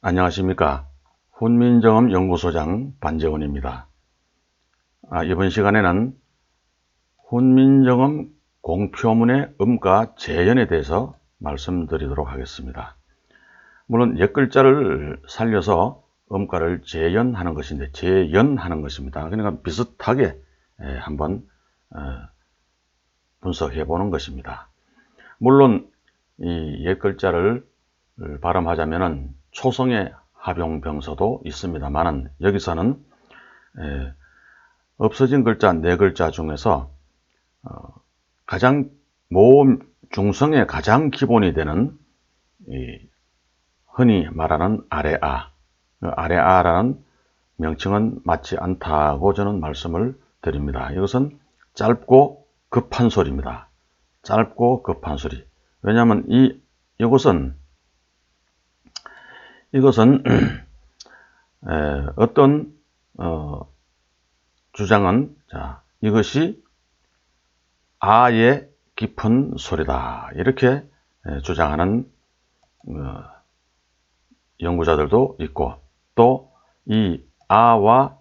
안녕하십니까. 훈민정음 연구소장 반재원입니다. 아, 이번 시간에는 훈민정음 공표문의 음과 재연에 대해서 말씀드리도록 하겠습니다. 물론 옛글자를 살려서 음가를 재연하는 것인데 재연하는 것입니다. 그러니까 비슷하게 예, 한번 어, 분석해 보는 것입니다. 물론 이 옛글자를 발음하자면은 초성의 합용병서도 있습니다만은 여기서는 에, 없어진 글자 네 글자 중에서 어, 가장 모음 중성의 가장 기본이 되는 이, 흔히 말하는 아래아 그 아래아라는 명칭은 맞지 않다고 저는 말씀을 드립니다. 이것은 짧고 급한 소리입니다. 짧고 급한 소리. 왜냐하면 이 이것은 이것은 에, 어떤 어, 주장은 자 이것이 아의 깊은 소리다. 이렇게 에, 주장하는 어, 연구자들도 있고 또 이 아와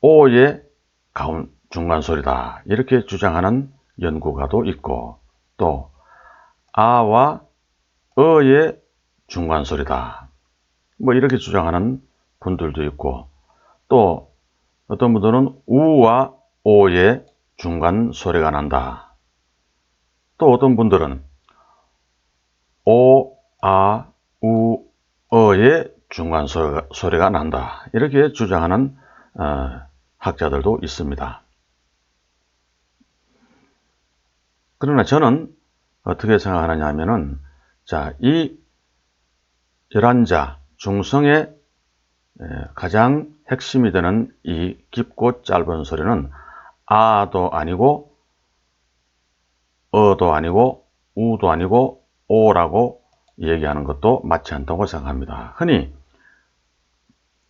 오의 가운 중간 소리다. 이렇게 주장하는 연구가도 있고 또 아와 어의 중간 소리다 뭐 이렇게 주장하는 분들도 있고 또 어떤 분들은 우와 오의 중간 소리가 난다. 또 어떤 분들은 오, 아, 우, 어의 중간 소리가, 소리가 난다. 이렇게 주장하는 어, 학자들도 있습니다. 그러나 저는 어떻게 생각하느냐 하면은 자, 이 열한자, 중성의 가장 핵심이 되는 이 깊고 짧은 소리는 아도 아니고 어도 아니고 우도 아니고 오라고 얘기하는 것도 맞지 않다고 생각합니다. 흔히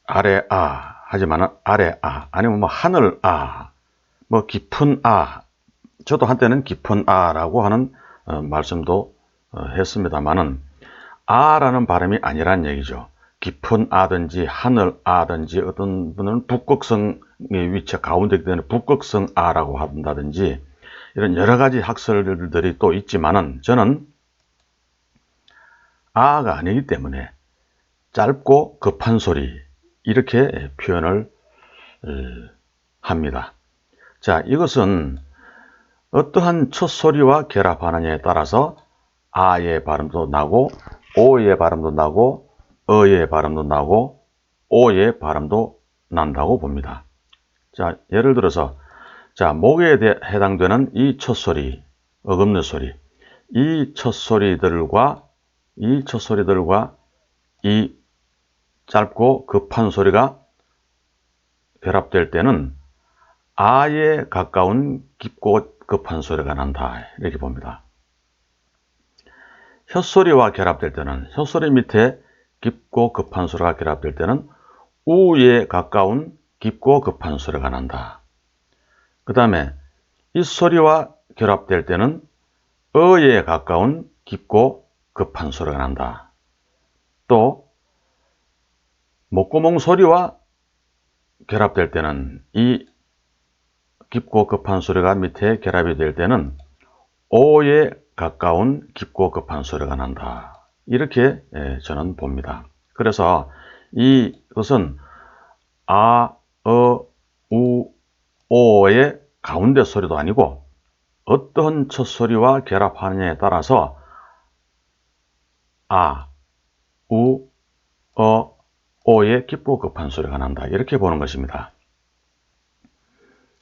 아래 아 하지만 아래 아 아니면 뭐 하늘 아뭐 깊은 아 저도 한때는 깊은 아라고 하는 어, 말씀도 어, 했습니다만은 아라는 발음이 아니란 얘기죠. 깊은 아든지 하늘 아든지 어떤 분은 북극성의 위치 가운데 되는 북극성 아라고 한다든지 이런 여러 가지 학설들이 또 있지만은 저는 아가 아니기 때문에 짧고 급한 소리 이렇게 표현을 어, 합니다. 자, 이것은 어떠한 첫 소리와 결합하느냐에 따라서 아의 발음도 나고 오의 발음도 나고 어의 발음도 나고 오의 발음도 난다고 봅니다. 자, 예를 들어서 자, 목에 해당되는 이 첫소리, 어금니 소리. 이 첫소리들과 이 첫소리들과 이 짧고 급한 소리가 결합될 때는 아에 가까운 깊고 급한 소리가 난다. 이렇게 봅니다. 혀소리와 결합될 때는 혀소리 밑에 깊고 급한 소리가 결합될 때는 우에 가까운 깊고 급한 소리가 난다. 그 다음에 이 소리와 결합될 때는 어에 가까운 깊고 급한 소리가 난다. 또 목구멍 소리와 결합될 때는 이 깊고 급한 소리가 밑에 결합이 될 때는 오에 가까운 깊고 급한 소리가 난다. 이렇게 예, 저는 봅니다. 그래서 이것은 아, 어, 우, 오의 가운데 소리도 아니고 어떤 첫 소리와 결합하느냐에 따라서 아, 우, 어, 오의 깊고 급한 소리가 난다. 이렇게 보는 것입니다.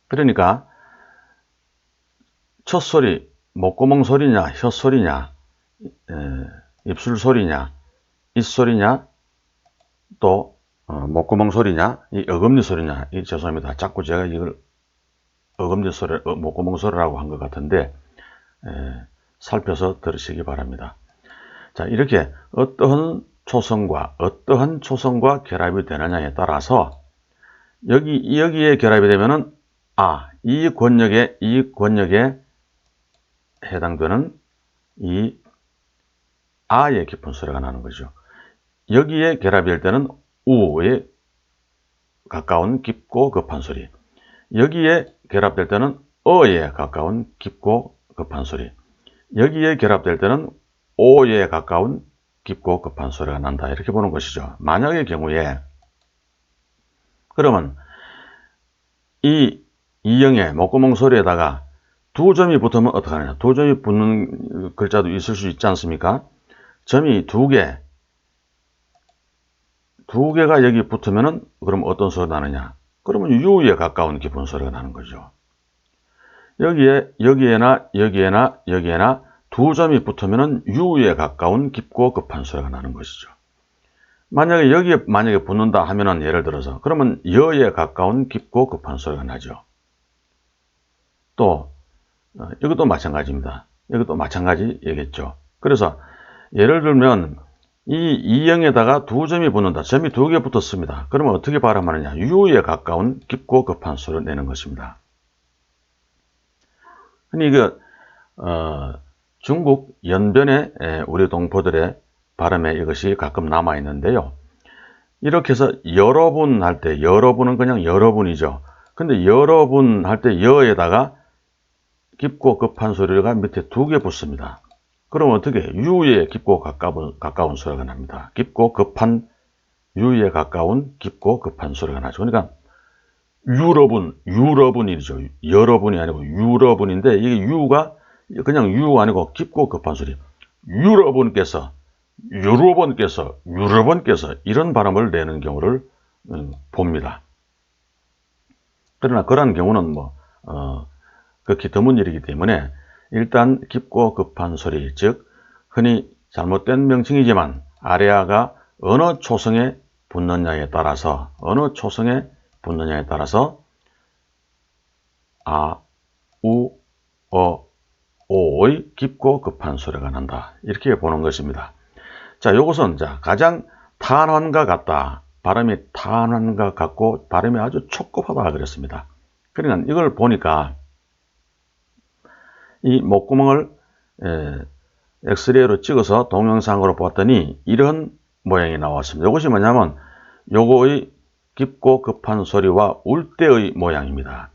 그러니까 첫 소리, 목구멍 소리냐, 혀 소리냐, 에, 입술 소리냐, 입 소리냐, 또 어, 목구멍 소리냐, 이 어금니 소리냐, 이 죄송합니다. 자꾸 제가 이걸 어금니 소리, 어, 목구멍 소리라고 한 것 같은데 에, 살펴서 들으시기 바랍니다. 자, 이렇게 어떠한 초성과 어떠한 초성과 결합이 되느냐에 따라서 여기 여기에 결합이 되면은 아, 이 권역에 이 권역에 해당되는 이 아의 깊은 소리가 나는 거죠. 여기에 결합될 때는 우에 가까운 깊고 급한 소리. 여기에 결합될 때는 어에 가까운 깊고 급한 소리. 여기에 결합될 때는 오에 가까운 깊고 급한 소리가 난다. 이렇게 보는 것이죠. 만약의 경우에 그러면 이 이영의 목구멍 소리에다가 두 점이 붙으면 어떡하느냐. 두 점이 붙는 글자도 있을 수 있지 않습니까? 점이 두 개, 두 개가 여기 붙으면은 그럼 어떤 소리가 나느냐? 그러면 유에 가까운 깊은 소리가 나는 거죠. 여기에 여기에나 여기에나 여기에나 두 점이 붙으면은 유에 가까운 깊고 급한 소리가 나는 것이죠. 만약에 여기에 만약에 붙는다 하면은 예를 들어서 그러면 여에 가까운 깊고 급한 소리가 나죠. 또 어, 이것도 마찬가지입니다. 이것도 마찬가지 얘기했죠. 그래서 예를 들면 이 이영에다가 두 점이 붙는다. 점이 두 개 붙었습니다. 그러면 어떻게 발음하느냐? 유에 가까운 깊고 급한 소리를 내는 것입니다. 흔히 그 어, 중국 연변의 에, 우리 동포들의 발음에 이것이 가끔 남아 있는데요. 이렇게 해서 여러분 할 때 여러분은 그냥 여러분이죠. 근데 여러분 할 때 여에다가 깊고 급한 소리가 밑에 두 개 붙습니다. 그럼 어떻게 유에 깊고 가까운, 가까운 소리가 납니다. 깊고 급한 유에 가까운 깊고 급한 소리가 나죠. 그러니까 유러분, 유러분이죠. 여러분이 아니고 유러분인데 이게 유가 그냥 유 아니고 깊고 급한 소리. 유러분께서 여러분께서 여러분께서 이런 발음을 내는 경우를 음, 봅니다. 그러나 그런 경우는 뭐 어, 극히 드문 일이기 때문에 일단 깊고 급한 소리, 즉 흔히 잘못된 명칭이지만 아래아가 어느 초성에 붙느냐에 따라서 어느 초성에 붙느냐에 따라서 아, 우, 어, 오의 깊고 급한 소리가 난다. 이렇게 보는 것입니다. 자, 이것은 자, 가장 탄환과 같다. 발음이 탄환과 같고 발음이 아주 촉급하다 그랬습니다. 그러니까 이걸 보니까 이 목구멍을 에, 엑스레이로 찍어서 동영상으로 봤더니 이런 모양이 나왔습니다. 이것이 뭐냐면 요거의 깊고 급한 소리와 울대의 모양입니다.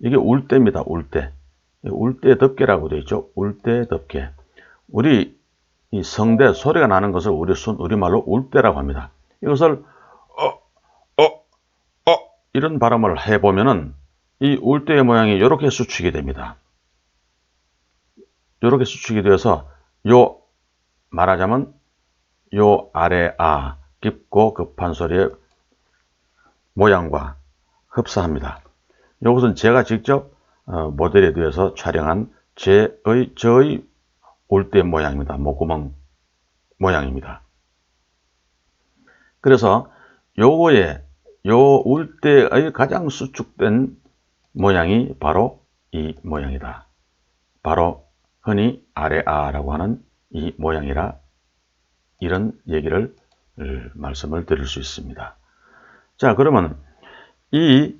이게 울대입니다. 울대. 울대 덮개라고 되어 있죠. 울대 덮개. 우리 이 성대 소리가 나는 것을 우리 순 우리말로 울대라고 합니다. 이것을 어, 어, 어 이런 발음을 해 보면은 이 울대의 모양이 이렇게 수축이 됩니다. 이렇게 수축이 되어서 요 말하자면 요 아래 아 깊고 급한 소리의 모양과 흡사합니다. 이것은 제가 직접 어, 모델에 대해서 촬영한 제의 저의 울대 모양입니다. 목구멍 모양입니다. 그래서 요거에 요 울대의 가장 수축된 모양이 바로 이 모양이다. 바로 흔히 아래아라고 하는 이 모양이라 이런 얘기를 말씀을 드릴 수 있습니다. 자, 그러면 이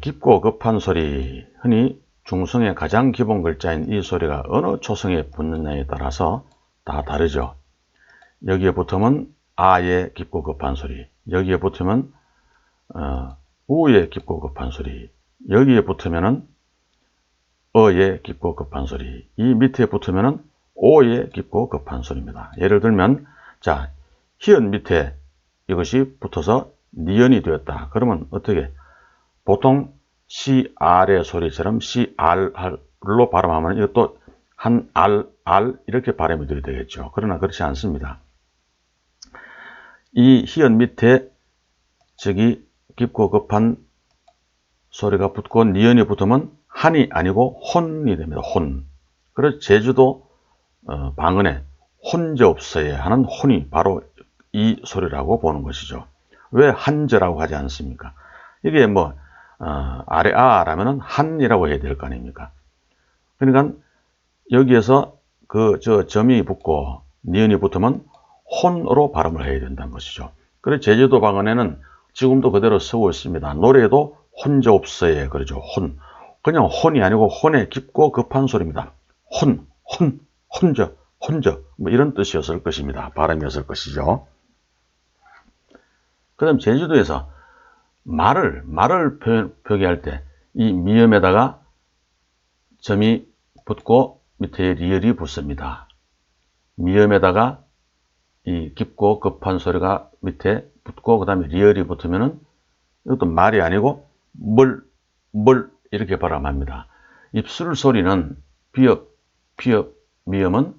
깊고 급한 소리, 흔히 중성의 가장 기본 글자인 이 소리가 어느 초성에 붙느냐에 따라서 다 다르죠. 여기에 붙으면 아의 깊고 급한 소리, 여기에 붙으면 어, 우의 깊고 급한 소리, 여기에 붙으면은 어의 깊고 급한 소리. 이 밑에 붙으면은 오의 깊고 급한 소리입니다. 예를 들면 자 히읗 밑에 이것이 붙어서 니은이 되었다. 그러면 어떻게? 보통 CR의 소리처럼 CR로 발음하면 이것도 한 R, R 이렇게 발음이 되겠죠. 그러나 그렇지 않습니다. 이 히읗 밑에 저기 깊고 급한 소리가 붙고 니은이 붙으면 한이 아니고 혼이 됩니다. 혼. 그래서 제주도 어, 방언에 혼저없어야 하는 혼이 바로 이 소리라고 보는 것이죠. 왜 한저라고 하지 않습니까? 이게 뭐 어, 아래 아라면은 한이라고 해야 될 거 아닙니까? 그러니까 여기에서 그 저 점이 붙고 니은이 붙으면 혼으로 발음을 해야 된다는 것이죠. 그래서 제주도 방언에는 지금도 그대로 쓰고 있습니다. 노래도 혼자 없어야 그러죠. 혼. 그냥 혼이 아니고 혼의 깊고 급한 소리입니다. 혼, 혼, 혼저, 혼저 뭐 이런 뜻이었을 것입니다. 발음이었을 것이죠. 그 다음 제주도에서 말을 말을 표, 표기할 때 이 미음에다가 점이 붙고 밑에 리을이 붙습니다. 미음에다가 이 깊고 급한 소리가 밑에 붙고 그 다음에 리을이 붙으면은 이것도 말이 아니고 물, 물 이렇게 발음합니다. 입술 소리는 비읍, 피읍, 미음은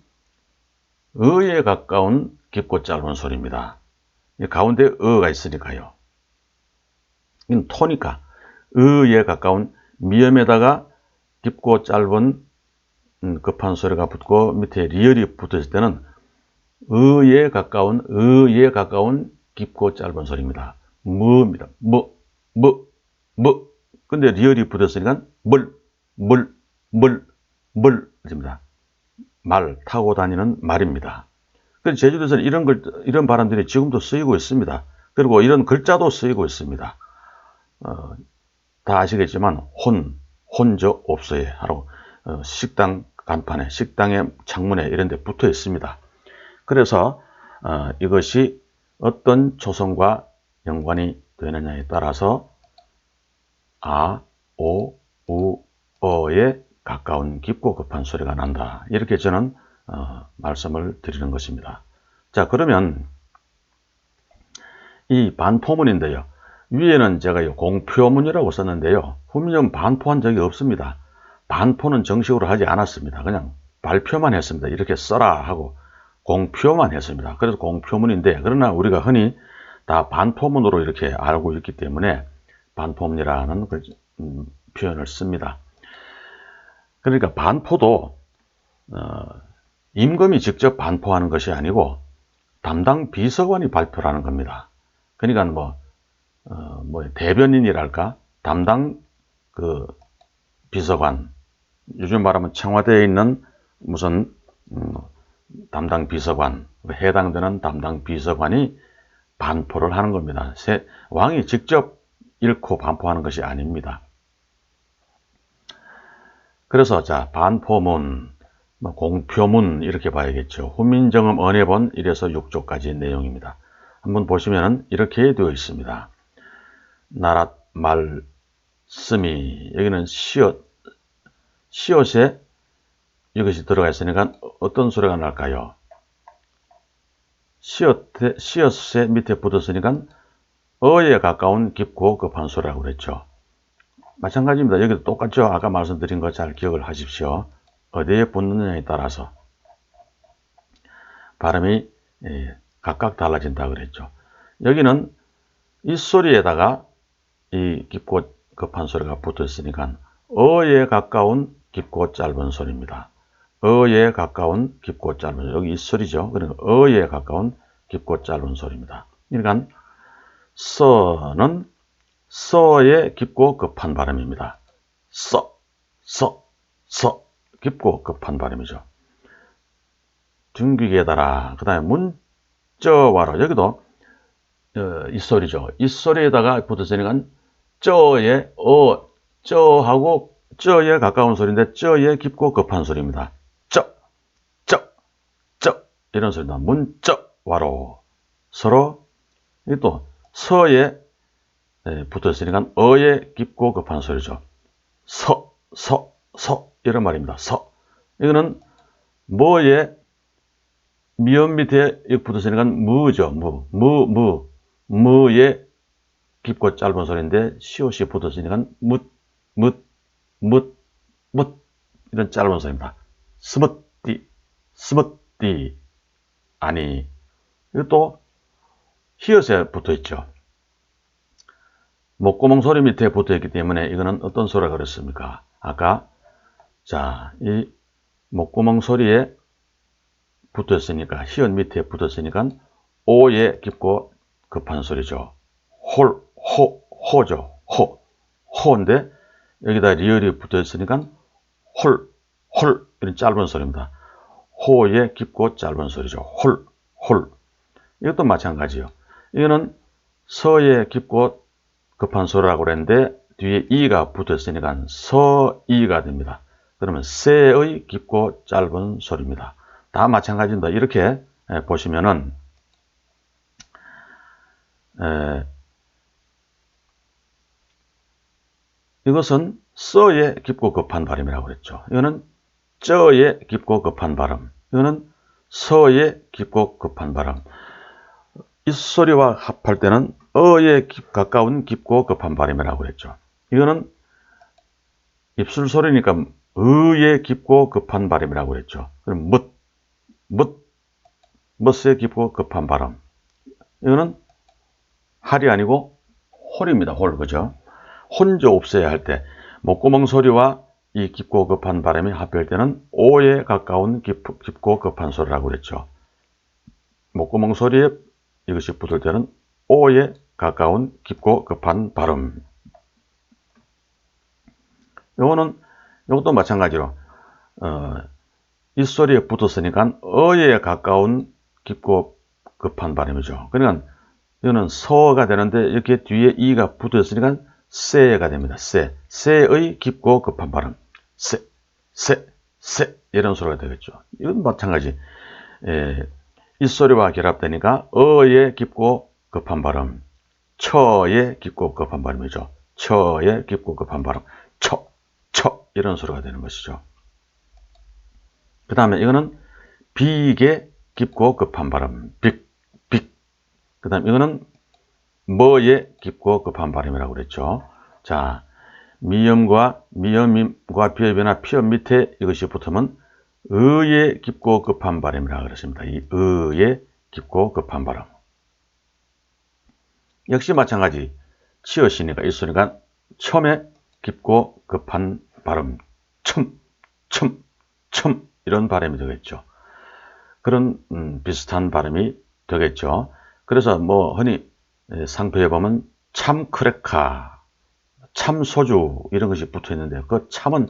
의에 가까운 깊고 짧은 소리입니다. 가운데 의가 있으니까요. 이건 토니까 의에 가까운 미음에다가 깊고 짧은 음, 급한 소리가 붙고 밑에 리얼이 붙었을 때는 의에 가까운 의에 가까운 깊고 짧은 소리입니다. 무입니다. 무, 무, 무. 근데 리얼이 붙었으니까 물, 물, 물, 물. 입니다. 말, 타고 다니는 말입니다. 그래서 제주도에서는 이런 글, 이런 발음들이 지금도 쓰이고 있습니다. 그리고 이런 글자도 쓰이고 있습니다. 어, 다 아시겠지만 혼, 혼저 없어요 하고 어, 식당 간판에, 식당의 창문에 이런 데 붙어 있습니다. 그래서 어, 이것이 어떤 조성과 연관이 되느냐에 따라서 아, 오, 우, 어에 가까운 깊고 급한 소리가 난다. 이렇게 저는 어, 말씀을 드리는 것입니다. 자 그러면 이 반포문인데요. 위에는 제가 공표문이라고 썼는데요. 후면은 반포한 적이 없습니다. 반포는 정식으로 하지 않았습니다. 그냥 발표만 했습니다. 이렇게 써라 하고 공표만 했습니다. 그래서 공표문인데 그러나 우리가 흔히 다 반포문으로 이렇게 알고 있기 때문에 반포문이라는 그, 음, 표현을 씁니다. 그러니까 반포도 어, 임금이 직접 반포하는 것이 아니고 담당 비서관이 발표하는 겁니다. 그러니까 뭐, 어, 뭐 대변인이랄까 담당 그 비서관 요즘 말하면 청와대에 있는 무슨 음, 담당 비서관 해당되는 담당 비서관이 반포를 하는 겁니다. 왕이 직접 읽고 반포하는 것이 아닙니다. 그래서 자 반포문 뭐 공표문 이렇게 봐야겠죠. 훈민정음 언해본 1에서 6조까지의 내용입니다. 한번 보시면 이렇게 되어 있습니다. 나랏 말씀이 여기는 시옷 시옷에 이것이 들어가 있으니까 어떤 소리가 날까요? 시옷에, 시옷에 밑에 붙었으니까 어에 가까운 깊고 급한 소리라고 그랬죠. 마찬가지입니다. 여기도 똑같죠. 아까 말씀드린 거 잘 기억을 하십시오. 어디에 붙느냐에 따라서 발음이 예, 각각 달라진다 그랬죠. 여기는 이 소리에다가 이 깊고 급한 소리가 붙어 있으니까 어에 가까운 깊고 짧은 소리입니다. 어에 가까운 깊고 짧은 여기 이 소리죠. 그러니까 어에 가까운 깊고 짧은 소리입니다. 그러니까 서는 서에 깊고 급한 발음입니다. 서, 서, 서. 깊고 급한 발음이죠. 중기계다라. 그 다음에 문저와로. 여기도 어, 이 소리죠. 이 소리에다가 붙었으니까 저에 어, 저하고 저에 가까운 소리인데 저에 깊고 급한 소리입니다. 저, 저, 저 이런 소리다. 문저와로. 서로 이또 서에 붙었으니까 어에 깊고 급한 소리죠. 서, 서, 서 이런 말입니다. 서. 이거는 뭐에 미음 밑에 역 붙었으니까 무죠. 무. 무, 무. 무에 깊고 짧은 소리인데 시옷이 붙었으니까 묻, 묻, 묻, 묻 이런 짧은 소리입니다. 스무띠, 스무띠 아니 이것도 히읗에 붙어 있죠. 목구멍 소리 밑에 붙어 있기 때문에 이거는 어떤 소리가 그랬습니까? 아까 자, 이 목구멍 소리에 붙었으니까, 히읗 밑에 붙었으니까, 오에 깊고 급한 소리죠. 홀, 호, 호죠. 호. 호인데, 여기다 리얼이 붙어 있으니까, 홀, 홀, 이런 짧은 소리입니다. 호에 깊고 짧은 소리죠. 홀, 홀. 이것도 마찬가지요. 이거는 서에 깊고 급한 소리라고 그랬는데, 뒤에 이가 붙었으니까 서이가 됩니다. 그러면 새의 깊고 짧은 소리입니다. 다 마찬가지입니다. 이렇게 에, 보시면은 에, 이것은 써의 깊고 급한 발음이라고 그랬죠. 이거는 쩌의 깊고 급한 발음. 이거는 서의 깊고 급한 발음. 입소리와 합할 때는 어에 가까운 깊고 급한 발음이라고 그랬죠. 이거는 입술 소리니까 의에 깊고 급한 발음이라고 그랬죠. 그럼 뭇, 뭇, 멋에 깊고 급한 발음. 이거는 할이 아니고 홀입니다. 홀, 그죠? 혼자 없어야 할 때, 목구멍 소리와 이 깊고 급한 발음이 합할 때는 오에 가까운 깊, 깊고 급한 소리라고 그랬죠. 목구멍 소리에 이것이 붙을 때는 오에 가까운 깊고 급한 발음. 요거는 이것도 마찬가지로 어, 이 소리에 붙었으니까 어에 가까운 깊고 급한 발음이죠. 그러니까 이거는 서가 되는데 이렇게 뒤에 이가 붙었으니까 세가 됩니다. 세. 세의 깊고 급한 발음. 세, 세, 세 이런 소리가 되겠죠. 이건 마찬가지. 에, 이 소리와 결합되니까 어에 깊고 급한 발음, 처에 깊고 급한 발음이죠. 처에 깊고 급한 발음, 처, 처 이런 소리가 되는 것이죠. 그 다음에 이거는 비게 깊고 급한 발음, 빅, 빅. 그 다음에 이거는 뭐에 깊고 급한 발음이라고 그랬죠. 자, 미음과 미음과 비읍이나 피읍 밑에 이것이 붙으면 의에 깊고 급한 발음이라고 그랬습니다. 이 의에 깊고 급한 발음. 역시 마찬가지 이 소리가 처음에 깊고 급한 발음 첨, 첨, 첨 이런 발음이 되겠죠. 그런 음, 비슷한 발음이 되겠죠. 그래서 뭐 흔히 상표에 보면 참 크레카, 참 소주 이런 것이 붙어 있는데 그 참은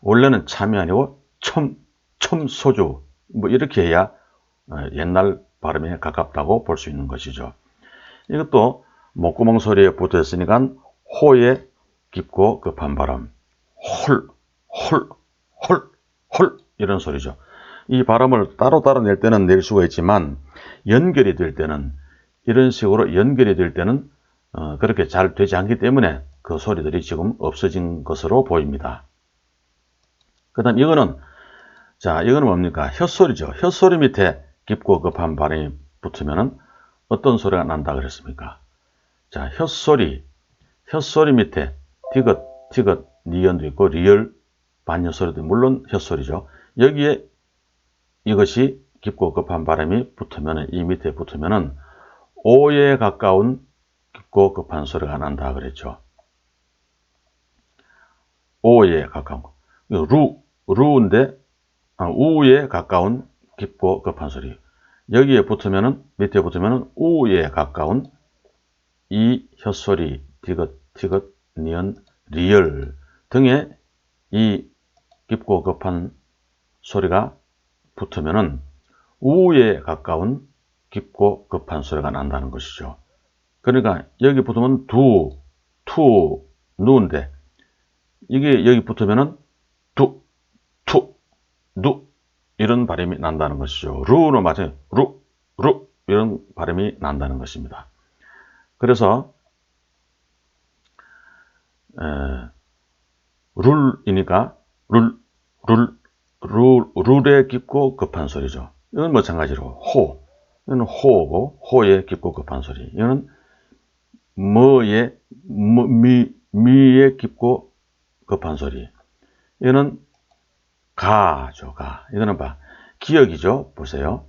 원래는 참이 아니고 첨, 첨 소주 뭐 이렇게 해야 어, 옛날 발음에 가깝다고 볼 수 있는 것이죠. 이것도 목구멍 소리에 붙어 있으니까 호에 깊고 급한 발음 홀, 홀, 홀, 홀 이런 소리죠. 이 발음을 따로따로 낼 때는 낼 수가 있지만 연결이 될 때는 이런 식으로 연결이 될 때는 어, 그렇게 잘 되지 않기 때문에 그 소리들이 지금 없어진 것으로 보입니다. 그 다음 이거는 자 이거는 뭡니까 혀소리죠. 혀소리 밑에 깊고 급한 발음이 붙으면 어떤 소리가 난다 그랬습니까? 자 혀소리 혀소리 밑에 디귿 디귿 니언도 있고 리얼 반려소리도 물론 혀소리죠. 여기에 이것이 깊고 급한 발음이 붙으면 이 밑에 붙으면은 오에 가까운 깊고 급한 소리가 난다 그랬죠. 오에 가까운 루 루인데 아, 우에 가까운 깊고 급한 소리. 여기에 붙으면은 밑에 붙으면은 우에 가까운 이 혀소리 디귿 디귿 니언 리얼 등에 이 깊고 급한 소리가 붙으면은 우에 가까운 깊고 급한 소리가 난다는 것이죠. 그러니까 여기 붙으면 두, 투, 누인데 이게 여기 붙으면은 누 이런 발음이 난다는 것이죠. 루는 맞아요. 루, 루 이런 발음이 난다는 것입니다. 그래서 에, 룰이니까 룰, 룰, 룰, 룰에 깊고 급한 소리죠. 이건 마찬가지로 호, 이거는 호고 호에 깊고 급한 소리. 이거는 뭐에 뭐, 미, 미에 깊고 급한 소리. 이거는 가죠, 가. 이거는 봐. 기억이죠. 보세요.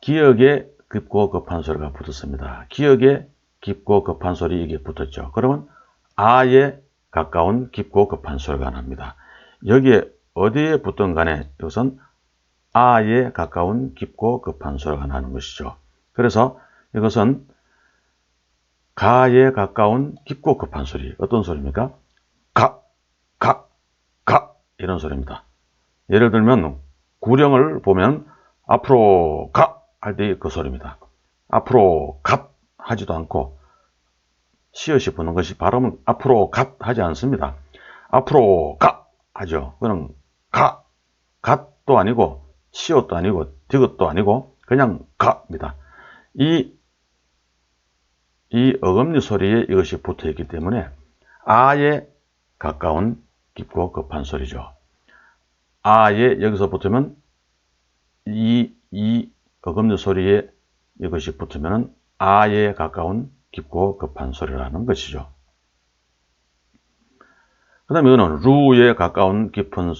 기억에 깊고 급한 소리가 붙었습니다. 기억에 깊고 급한 소리 이게 붙었죠. 그러면 아에 가까운 깊고 급한 소리가 납니다. 여기에 어디에 붙든 간에 이것은 아에 가까운 깊고 급한 소리가 나는 것이죠. 그래서 이것은 가에 가까운 깊고 급한 소리. 어떤 소리입니까? 가, 가, 가 이런 소리입니다. 예를 들면 구령을 보면 앞으로 가 할 때 그 소리입니다. 앞으로 갓 하지도 않고 시옷이 붙는 것이 발음은 앞으로 갓 하지 않습니다. 앞으로 가 하죠. 그는 가, 갓도 아니고 시옷도 아니고 디귿도 아니고 그냥 가입니다. 이, 이 어금니 소리에 이것이 붙어 있기 때문에 아에 가까운 깊고 급한 소리죠. 아에 여기서 붙으면 이, 이 어금니 소리에 이것이 붙으면 아에 가까운 깊고 급한 소리라는 것이죠. 그 다음에 이거는 루에 가까운 깊은,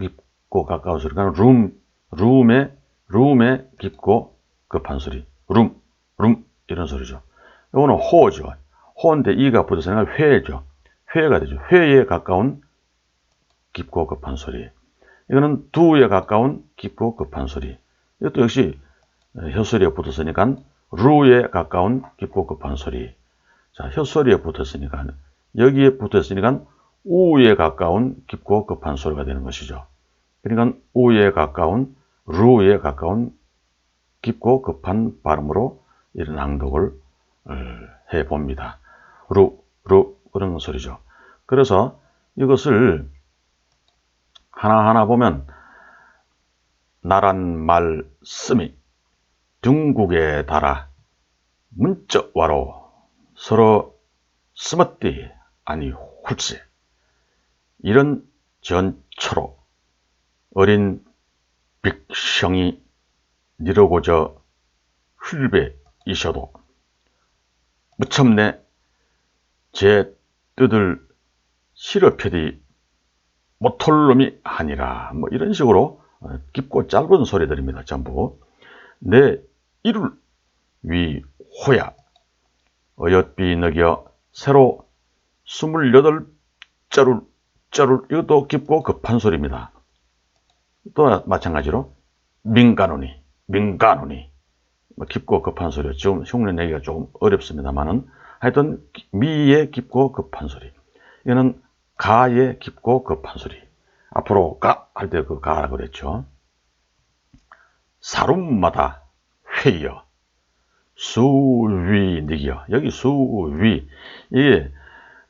깊고 가까운 소리가 룸, 룸에, 룸에 깊고 급한 소리. 룸, 룸, 이런 소리죠. 이거는 호죠. 호인데 이가 붙어서 회죠. 회가 되죠. 회에 가까운 깊고 급한 소리. 이거는 두에 가까운 깊고 급한 소리. 이것도 역시 혀소리에 붙었으니까 루에 가까운 깊고 급한 소리. 자, 혀소리에 붙었으니까 여기에 붙었으니까 우에 가까운 깊고 급한 소리가 되는 것이죠. 그러니까 우에 가까운 루에 가까운 깊고 급한 발음으로 이런 낭독을 어, 해 봅니다. 루, 루 그런 소리죠. 그래서 이것을 하나하나 보면 나란 말씀이 중국에 달아 문자와로 서로 스머띠 아니 훌세 이런 전초로 어린 백성이 니르고저 흘배이셔도 무첨내 제 뜻을 실어펴디 못할 놈이 아니라 뭐 이런 식으로 어, 깊고 짧은 소리들입니다. 전부 내 이를 위 호야 어엿비 너겨 새로 28자를 자를 이것도 깊고 급한 소리입니다. 또 마찬가지로 민간운이 민간운이 뭐 깊고 급한 소리 지금 흉내 내기가 조금 어렵습니다만은 하여튼 미의 깊고 급한 소리 이거는 가의 깊고 급한 소리 앞으로 가 할 때 그 가라 그랬죠. 사룸마다 회여 수위 니기여 여기 수위 이게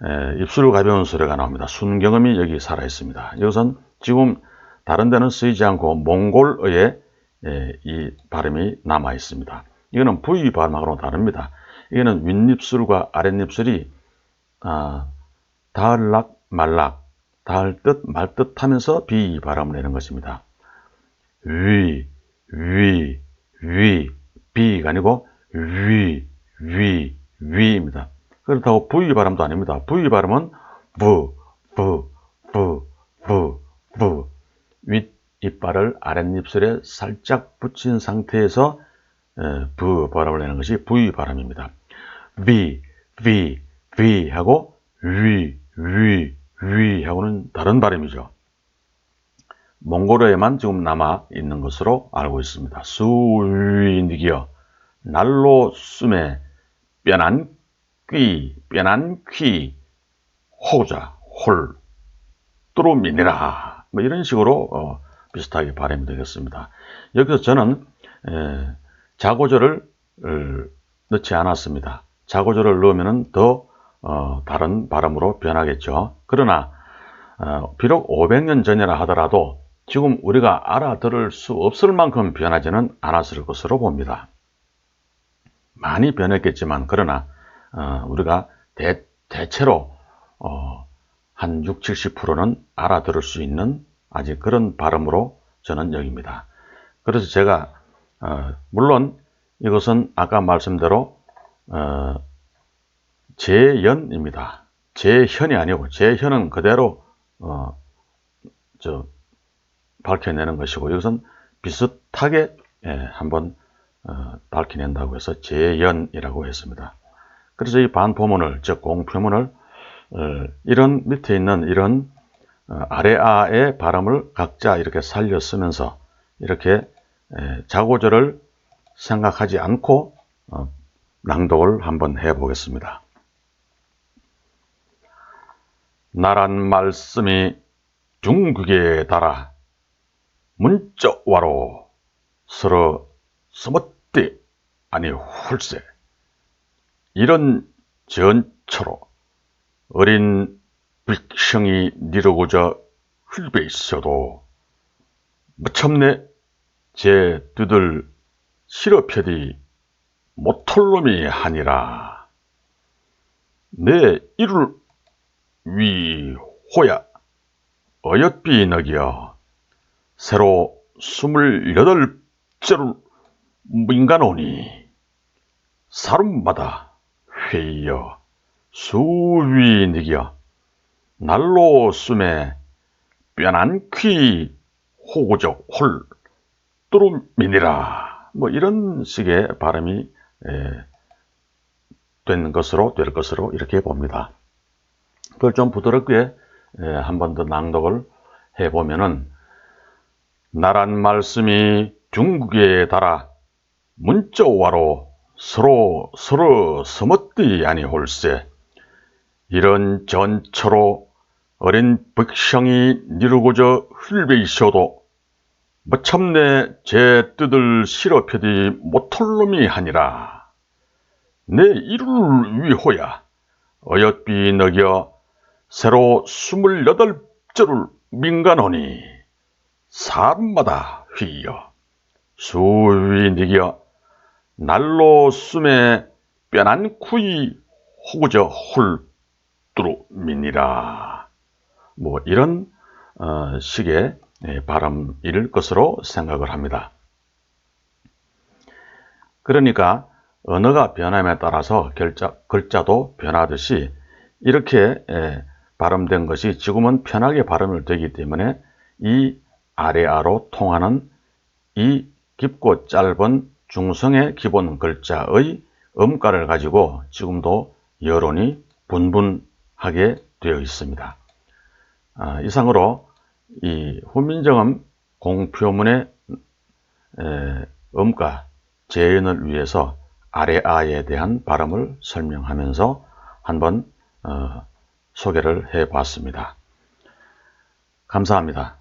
에, 입술 가벼운 소리가 나옵니다. 순경음이 여기 살아 있습니다. 이것은 지금 다른 데는 쓰이지 않고 몽골어에 에, 이 발음이 남아 있습니다. 이거는 V 발음하고는 다릅니다. 이거는 윗입술과 아랫입술이 아, 닿을락 말락 닿을 듯 말 듯 하면서 비 발음을 내는 것입니다. 위, 위, 위, 비가 아니고 위, 위, 위입니다. 그렇다고 V 발음도 아닙니다. V 발음은 부, 부, 부, 부, 부. 윗 이빨을 아랫입술에 살짝 붙인 상태에서 부 발음을 내는 것이 V 발음입니다. 비, 비, 비 하고 위, 위, 위 하고는 다른 발음이죠. 몽골어에만 지금 남아 있는 것으로 알고 있습니다. 수위니기여 날로 숨에 뼈난 퀴, 뼈난 퀴, 호자, 홀, 뚜루미니라. 뭐 이런 식으로 어, 비슷하게 발음이 되겠습니다. 여기서 저는 에, 자고절을 어, 넣지 않았습니다. 자고절을 넣으면 더 어, 다른 발음으로 변하겠죠. 그러나 어, 비록 500년 전이라 하더라도 지금 우리가 알아들을 수 없을 만큼 변하지는 않았을 것으로 봅니다. 많이 변했겠지만 그러나 어, 우리가 대, 대체로 어, 한 6, 70%는 알아들을 수 있는 아직 그런 발음으로 저는 여깁니다. 그래서 제가 어, 물론 이것은 아까 말씀대로 어, 재연입니다. 재현이 아니고 재현은 그대로 어, 저 밝혀내는 것이고 이것은 비슷하게 예, 한번 어, 밝혀낸다고 해서 재연이라고 했습니다. 그래서 이 반포문을, 즉 공표문을 어, 이런 밑에 있는 이런 어, 아래아의 발음을 각자 이렇게 살려 쓰면서 이렇게 자고절을 생각하지 않고 어, 낭독을 한번 해보겠습니다. 나란 말씀이 중국에 달아 문자와로 서로 스멋대 아니 훌세 이런 전처로 어린 백성이 니르고자 흘배 있어도 무참내 제 뜻을 실어펴디 못할 놈이 하니라. 내 이를 위 호야. 어여삐 너기여. 새로 스물여덟 째를 민간오니. 사람마다 회의여. 수위 니겨 날로 숨에 뼈난퀴 호구적 홀 뚜루미니라. 뭐 이런 식의 발음이 에, 된 것으로 될 것으로 이렇게 봅니다. 그걸 좀 부드럽게 한 번 더 낭독을 해보면은 나란 말씀이 중국에 달아 문자와로 서로 서로 서먹디 아니 홀세. 이런 전처로 어린 백성이 니르고저 흘베이셔도 마참내 제 뜻을 실어펴디 못할 놈이 하니라 내 이를 위호야. 어여삐 너겨 새로 스물여덟 절을 민간하니 사람마다 휘여 수위 니겨 날로 숨에 뼈난 쿠이 호구저 홀뚜루 미니라 뭐 이런 어, 식의 예, 발음일 것으로 생각을 합니다. 그러니까 언어가 변함에 따라서 결자, 글자도 변하듯이 이렇게 예, 발음된 것이 지금은 편하게 발음을 되기 때문에 이 아래아로 통하는 이 깊고 짧은 중성의 기본 글자의 음가를 가지고 지금도 여론이 분분하게 되어 있습니다. 아, 이상으로 이 훈민정음 공표문의 에, 음가 재연을 위해서 아래아에 대한 발음을 설명하면서 한번 어, 소개를 해 봤습니다. 감사합니다.